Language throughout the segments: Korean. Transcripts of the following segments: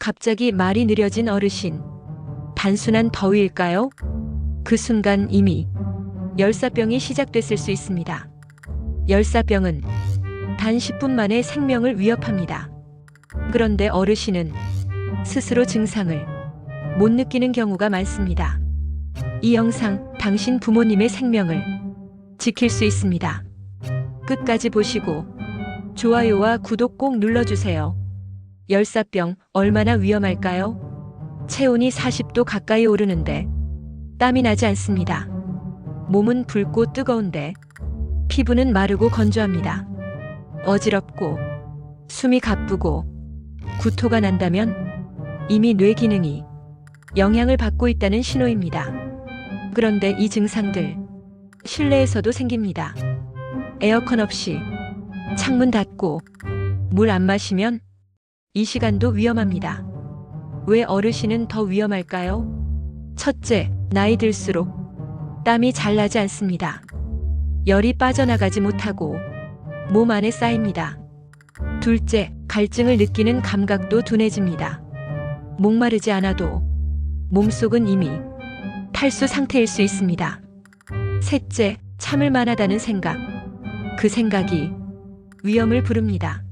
갑자기 말이 느려진 어르신. 단순한 더위일까요? 그 순간 이미 열사병이 시작됐을 수 있습니다. 열사병은 단 10분 만에 생명을 위협합니다. 그런데 어르신은 스스로 증상을 못 느끼는 경우가 많습니다. 이 영상 당신 부모님의 생명을 지킬 수 있습니다. 끝까지 보시고 좋아요와 구독 꼭 눌러주세요. 열사병 얼마나 위험할까요? 체온이 40도 가까이 오르는데 땀이 나지 않습니다. 몸은 붉고 뜨거운데 피부는 마르고 건조합니다. 어지럽고 숨이 가쁘고 구토가 난다면 이미 뇌 기능이 영향을 받고 있다는 신호입니다. 그런데 이 증상들 실내에서도 생깁니다. 에어컨 없이 창문 닫고 물 안 마시면 이 시간도 위험합니다. 왜 어르신은 더 위험할까요? 첫째, 나이 들수록 땀이 잘 나지 않습니다. 열이 빠져나가지 못하고 몸 안에 쌓입니다. 둘째, 갈증을 느끼는 감각도 둔해집니다. 목마르지 않아도 몸속은 이미 탈수 상태일 수 있습니다. 셋째, 참을 만하다는 생각. 그 생각이 위험을 부릅니다.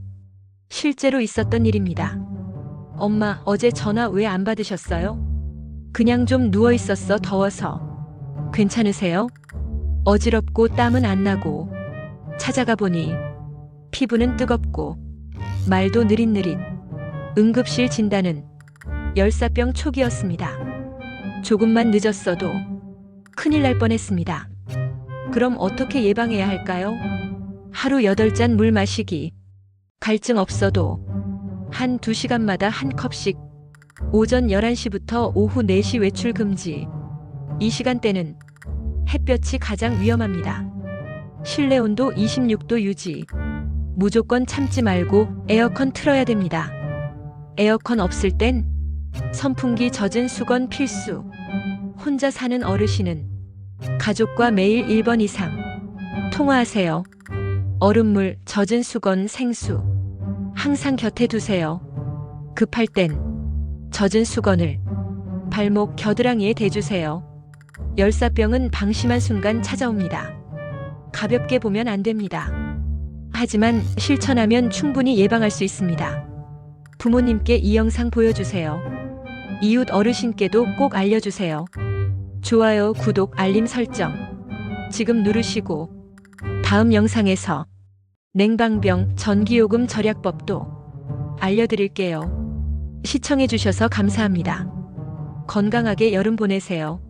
실제로 있었던 일입니다. 엄마, 어제 전화 왜 안 받으셨어요? 그냥 좀 누워 있었어, 더워서. 괜찮으세요? 어지럽고 땀은 안 나고. 찾아가 보니 피부는 뜨겁고 말도 느릿느릿. 응급실 진단은 열사병 초기였습니다. 조금만 늦었어도 큰일 날 뻔했습니다. 그럼 어떻게 예방해야 할까요? 하루 8잔 물 마시기. 갈증 없어도 한 2시간마다 한 컵씩 오전 11시부터 오후 4시 외출 금지. 이 시간대는 햇볕이 가장 위험합니다. 실내 온도 26도 유지. 무조건 참지 말고 에어컨 틀어야 됩니다. 에어컨 없을 땐 선풍기 젖은 수건 필수. 혼자 사는 어르신은 가족과 매일 1번 이상 통화하세요. 얼음물, 젖은 수건, 생수. 항상 곁에 두세요. 급할 땐 젖은 수건을 발목 겨드랑이에 대주세요. 열사병은 방심한 순간 찾아옵니다. 가볍게 보면 안 됩니다. 하지만 실천하면 충분히 예방할 수 있습니다. 부모님께 이 영상 보여주세요. 이웃 어르신께도 꼭 알려주세요. 좋아요, 구독, 알림 설정. 지금 누르시고 다음 영상에서 냉방병 전기요금 절약법도 알려드릴게요. 시청해주셔서 감사합니다. 건강하게 여름 보내세요.